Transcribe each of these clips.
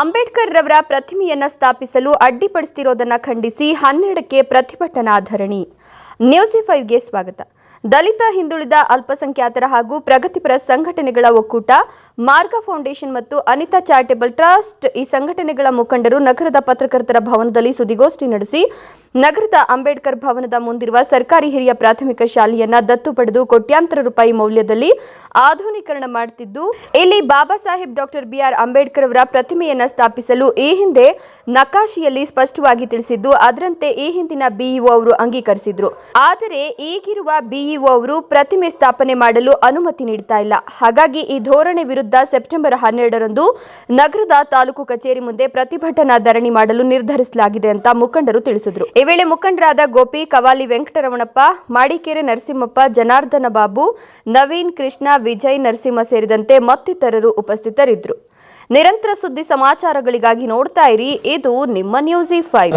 ಅಂಬೇಡ್ಕರ್ ರವರ ಪ್ರತಿಮೆಯನ್ನ ಸ್ಥಾಪಿಸಲು ಅಡ್ಡಿಪಡಿಸುತ್ತಿರೋದನ್ನ ಖಂಡಿಸಿ ಹನ್ನೆರಡಕ್ಕೆ ಪ್ರತಿಭಟನಾ ಧರಣಿ ನ್ಯೂಸ್ ಫೈವ್ಗೆ ಸ್ವಾಗತ. ದಲಿತ, ಹಿಂದುಳಿದ, ಅಲ್ಪಸಂಖ್ಯಾತರ ಹಾಗೂ ಪ್ರಗತಿಪರ ಸಂಘಟನೆಗಳ ಒಕ್ಕೂಟ, ಮಾರ್ಗ ಫೌಂಡೇಶನ್ ಮತ್ತು ಅನಿತಾ ಚಾರಿಟೇಬಲ್ ಟ್ರಸ್ಟ್ ಈ ಸಂಘಟನೆಗಳ ಮುಖಂಡರು ನಗರದ ಪತ್ರಕರ್ತರ ಭವನದಲ್ಲಿ ಸುದ್ದಿಗೋಷ್ಠಿ ನಡೆಸಿ, ನಗರದ ಅಂಬೇಡ್ಕರ್ ಭವನದ ಮುಂದಿರುವ ಸರ್ಕಾರಿ ಹಿರಿಯ ಪ್ರಾಥಮಿಕ ಶಾಲೆಯನ್ನ ದತ್ತು ಪಡೆದು ಕೋಟ್ಯಾಂತರ ರೂಪಾಯಿ ಮೌಲ್ಯದಲ್ಲಿ ಆಧುನೀಕರಣ ಮಾಡುತ್ತಿದ್ದು ಇಲ್ಲಿ ಬಾಬಾ ಸಾಹೇಬ್ ಡಾಕ್ಟರ್ ಬಿಆರ್ ಅಂಬೇಡ್ಕರ್ ಅವರ ಪ್ರತಿಮೆಯನ್ನ ಸ್ಥಾಪಿಸಲು ಈ ಹಿಂದೆ ನಕಾಶಿಯಲ್ಲಿ ಸ್ಪಷ್ಟವಾಗಿ ತಿಳಿಸಿದ್ದು, ಅದರಂತೆ ಈ ಹಿಂದಿನ ಬಿಇಒ ಅವರು ಅಂಗೀಕರಿಸಿದ್ರು. ಆದರೆ ಈಗಿರುವ ಬಿಇಒ ಅವರು ಪ್ರತಿಮೆ ಸ್ಥಾಪನೆ ಮಾಡಲು ಅನುಮತಿ ನೀಡ್ತಾ ಇಲ್ಲ. ಹಾಗಾಗಿ ಈ ಧೋರಣೆ ವಿರುದ್ಧ ಸೆಪ್ಟೆಂಬರ್ ಹನ್ನೆರಡರಂದು ನಗರದ ತಾಲೂಕು ಕಚೇರಿ ಮುಂದೆ ಪ್ರತಿಭಟನಾ ಧರಣಿ ಮಾಡಲು ನಿರ್ಧರಿಸಲಾಗಿದೆ ಅಂತ ಮುಖಂಡರು ತಿಳಿಸಿದ್ರು. ಈ ವೇಳೆ ಮುಖಂಡರಾದ ಗೋಪಿ, ಕವಾಲಿ ವೆಂಕಟರಮಣಪ್ಪ, ಮಾಡಿಕೆರೆ ನರಸಿಂಹಪ್ಪ, ಜನಾರ್ದನ ಬಾಬು, ನವೀನ್ ಕೃಷ್ಣ, ವಿಜಯ್ ನರಸಿಂಹ ಸೇರಿದಂತೆ ಮತ್ತಿತರರು ಉಪಸ್ಥಿತರಿದ್ದರು. ನಿರಂತರ ಸುದ್ದಿ ಸಮಾಚಾರಗಳಿಗಾಗಿ ನೋಡ್ತಾ ಇರಿ. ಇದು ನಿಮ್ಮ ನ್ಯೂಸಿ ಫೈವ್.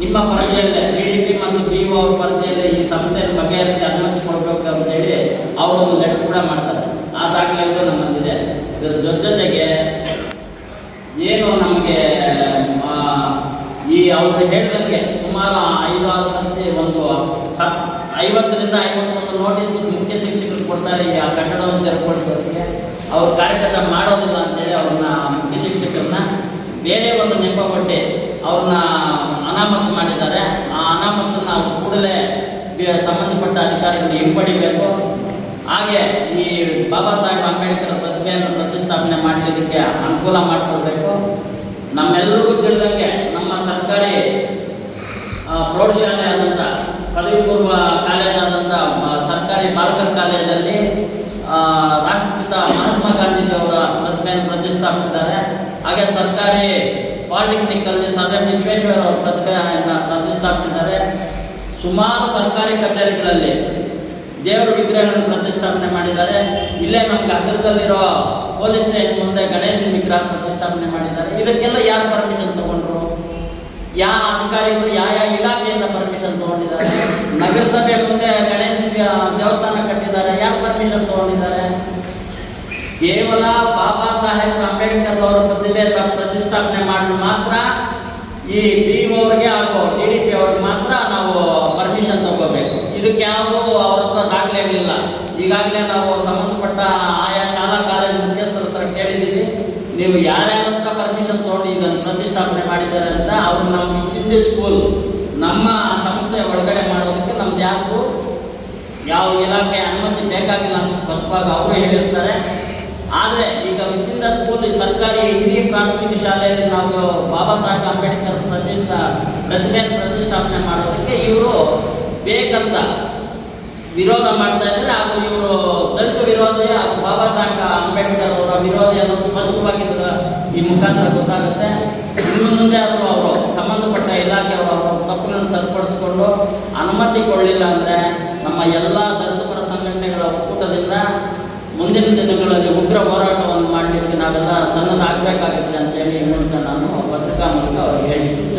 ನಿಮ್ಮ ಪರದೆಯಲ್ಲೇ ಜಿ ಡಿ ಪಿ ಮತ್ತು ಬಿ ಒ ಅವ್ರ ಪರದೆಯಲ್ಲೇ ಈ ಸಮಸ್ಯೆಯನ್ನು ಬಗೆಹರಿಸಿ ಅನುಮತಿ ಕೊಡಬೇಕು ಅಂತೇಳಿ ಅವರು ಒಂದು ಲೆಟರ್ ಕೂಡ ಮಾಡ್ತಾರೆ. ಆ ದಾಖಲೆಗಳು ನಮ್ಮಲ್ಲಿದೆ. ಇದರ ಜೊತೆ ಜೊತೆಗೆ ಏನು ನಮಗೆ ಈ ಅವರು ಹೇಳಿದಂಗೆ ಸುಮಾರು ಐದಾರು ಸಂಖ್ಯೆ ಒಂದು ಐವತ್ತರಿಂದ ಐವತ್ತೊಂದು ನೋಟಿಸ್ ಮುಖ್ಯ ಶಿಕ್ಷಕರು ಕೊಡ್ತಾರೆ ಈ ಆ ಕಟ್ಟಡವನ್ನು ತೆರವುಗೊಳಿಸೋದಕ್ಕೆ ಅವ್ರು ಕಾರ್ಯಕರ್ತ ಮಾಡೋದಿಲ್ಲ ಅಂತೇಳಿ ಅವ್ರನ್ನ ಮುಖ್ಯ ಶಿಕ್ಷಕರನ್ನ ಬೇರೆ ಒಂದು ನೆಪ ಕೊಟ್ಟು ಅವ್ರನ್ನ ಅನಾಮತು ಮಾಡಿದ್ದಾರೆ. ಆ ಅನಾಮತು ನಾವು ಕೂಡಲೇ ಸಂಬಂಧಪಟ್ಟ ಅಧಿಕಾರಿಗಳು ಹಿಂಪಡಿಬೇಕು. ಹಾಗೆ ಈ ಬಾಬಾ ಸಾಹೇಬ್ ಅಂಬೇಡ್ಕರ್ ಪ್ರತಿಭೆಯನ್ನು ಪ್ರತಿಷ್ಠಾಪನೆ ಮಾಡಲಿಕ್ಕೆ ಅನುಕೂಲ ಮಾಡಿಕೊಡ್ಬೇಕು ನಮ್ಮೆಲ್ಲರಿಗೂ ತಿಳಿದಂಗೆ ನಮ್ಮ ಸರ್ಕಾರಿ ಪ್ರೌಢಶಾಲೆ ಆದಂಥ ಪದವಿ ಪೂರ್ವ ಕಾಲೇಜ್ ಆದಂಥ ಸರ್ಕಾರಿ ಬಾಲಕರ್ ಕಾಲೇಜಲ್ಲಿ ರಾಷ್ಟ್ರಪಿತ ಮಹಾತ್ಮ ಗಾಂಧೀಜಿ ಅವರ ಪ್ರತಿಭೆಯನ್ನು ಪ್ರತಿಷ್ಠಾಪಿಸಿದ್ದಾರೆ. ಹಾಗೆ ಸರ್ಕಾರಿ ಪಾಲಿಟೆಕ್ನಿಕಲ್ಲಿ ಸರ್ ಎಂ ವಿಶ್ವೇಶ್ವರ ಅವರು ಪ್ರತಿಭೆಯನ್ನು ಪ್ರತಿಷ್ಠಾಪಿಸಿದ್ದಾರೆ. ಸುಮಾರು ಸರ್ಕಾರಿ ಕಚೇರಿಗಳಲ್ಲಿ ದೇವರ ವಿಗ್ರಹಗಳನ್ನು ಪ್ರತಿಷ್ಠಾಪನೆ ಮಾಡಿದ್ದಾರೆ. ಇಲ್ಲೇ ನಮ್ಗೆ ಹತ್ತಿರದಲ್ಲಿರೋ ಪೊಲೀಸ್ ಸ್ಟೇಷನ್ ಮುಂದೆ ಗಣೇಶನ ವಿಗ್ರಹ ಪ್ರತಿಷ್ಠಾಪನೆ ಮಾಡಿದ್ದಾರೆ. ಇದಕ್ಕೆಲ್ಲ ಯಾರು ಪರ್ಮಿಷನ್ ತಗೊಂಡ್ರು? ಯಾವ ಅಧಿಕಾರಿಗಳು, ಯಾವ ಯಾವ ಇಲಾಖೆಯಿಂದ ಪರ್ಮಿಷನ್ ತಗೊಂಡಿದ್ದಾರೆ? ನಗರಸಭೆ ಮುಂದೆ ಗಣೇಶನ ದೇವಸ್ಥಾನ ಕಟ್ಟಿದ್ದಾರೆ. ಯಾರು ಪರ್ಮಿಷನ್ ತಗೊಂಡಿದ್ದಾರೆ? ಕೇವಲ ಬಾಬಾ ಸಾಹೇಬ್ ಅಂಬೇಡ್ಕರ್ ಅವರ ಪ್ರತಿಭೆ ಪ್ರತಿಷ್ಠಾಪನೆ ಮಾಡಲು ಮಾತ್ರ ಈ ಡಿ ಅವ್ರಿಗೆ ಹಾಗೂ ಡಿ ಡಿ ಪಿ ಅವ್ರಿಗೆ ಮಾತ್ರ ನಾವು ಪರ್ಮಿಷನ್ ತಗೋಬೇಕು. ಇದಕ್ಕೆ ಯಾವ ಅವ್ರ ಹತ್ರ ದಾಖಲೆಗಳಿಲ್ಲ ಈಗಾಗಲೇ ನಾವು ಸಂಬಂಧಪಟ್ಟ ಆಯಾ ಶಾಲಾ ಕಾಲೇಜ್ ಮುಖ್ಯಸ್ಥರ ಹತ್ರ ಕೇಳಿದ್ದೀವಿ. ನೀವು ಯಾರ್ಯಾರ ಹತ್ರ ಪರ್ಮಿಷನ್ ತೊಗೊಂಡು ಇದನ್ನು ಪ್ರತಿಷ್ಠಾಪನೆ ಮಾಡಿದ್ದಾರೆ ಅಂತ ಅವ್ರು ನಮ್ಮ ಚಿಂತೆ ಸ್ಕೂಲ್ ನಮ್ಮ ಸಂಸ್ಥೆ ಒಳಗಡೆ ಮಾಡೋದಕ್ಕೆ ನಮ್ದು ಯಾರಿಗೂ ಯಾವ ಇಲಾಖೆ ಅನುಮತಿ ಬೇಕಾಗಿಲ್ಲ ಅಂತ ಸ್ಪಷ್ಟವಾಗಿ ಅವರು ಹೇಳಿರ್ತಾರೆ. ಆದರೆ ಈಗ ವಿತಿನ್ ದ ಸ್ಕೂಲ್ ಸರ್ಕಾರಿ ಹಿರಿಯ ಪ್ರಾಥಮಿಕ ಶಾಲೆಯಲ್ಲಿ ನಾವು ಬಾಬಾ ಸಾಹೇಬ್ ಅಂಬೇಡ್ಕರ್ ಪ್ರತಿಷ್ಠಾ ಪ್ರತಿಭೆಯನ್ನು ಪ್ರತಿಷ್ಠಾಪನೆ ಮಾಡೋದಕ್ಕೆ ಇವರು ಬೇಕಂತ ವಿರೋಧ ಮಾಡ್ತಾ ಇದ್ದಾರೆ. ಹಾಗೂ ಇವರು ದಲಿತ ವಿರೋಧಿ ಬಾಬಾ ಸಾಹೇಬ್ ಅಂಬೇಡ್ಕರ್ ಅವರ ವಿರೋಧ ಅನ್ನೋದು ಸ್ಪಷ್ಟವಾಗಿ ಈ ಮುಖಾಂತರ ಗೊತ್ತಾಗುತ್ತೆ. ಇನ್ನು ಮುಂದೆ ಆದರೂ ಅವರು ಸಂಬಂಧಪಟ್ಟ ಇಲಾಖೆಯವರು ಅವರು ತಪ್ಪುಗಳನ್ನು ಸರಿಪಡಿಸ್ಕೊಂಡು ಅನುಮತಿ ಕೊಡಲಿಲ್ಲ ಅಂದರೆ ನಮ್ಮ ಎಲ್ಲ ದಲಿತ ಪರ ಸಂಘಟನೆಗಳ ಒಕ್ಕೂಟದಿಂದ ಮುಂದಿನ ದಿನಗಳಲ್ಲಿ ಉಗ್ರ ಹೋರಾಟವನ್ನು ಮಾಡಲಿಕ್ಕೆ ನಾವೆಲ್ಲ ಸನ್ನದ್ಧಾಗಬೇಕಾಗುತ್ತೆ ಅಂತೇಳಿ ಈ ಮೂಲಕ ನಾನು ಪತ್ರಿಕಾ ಮೂಲಕ ಅವ್ರಿಗೆ ಹೇಳಿ ಇಚ್ಛೆಪಡ್ತೀನಿ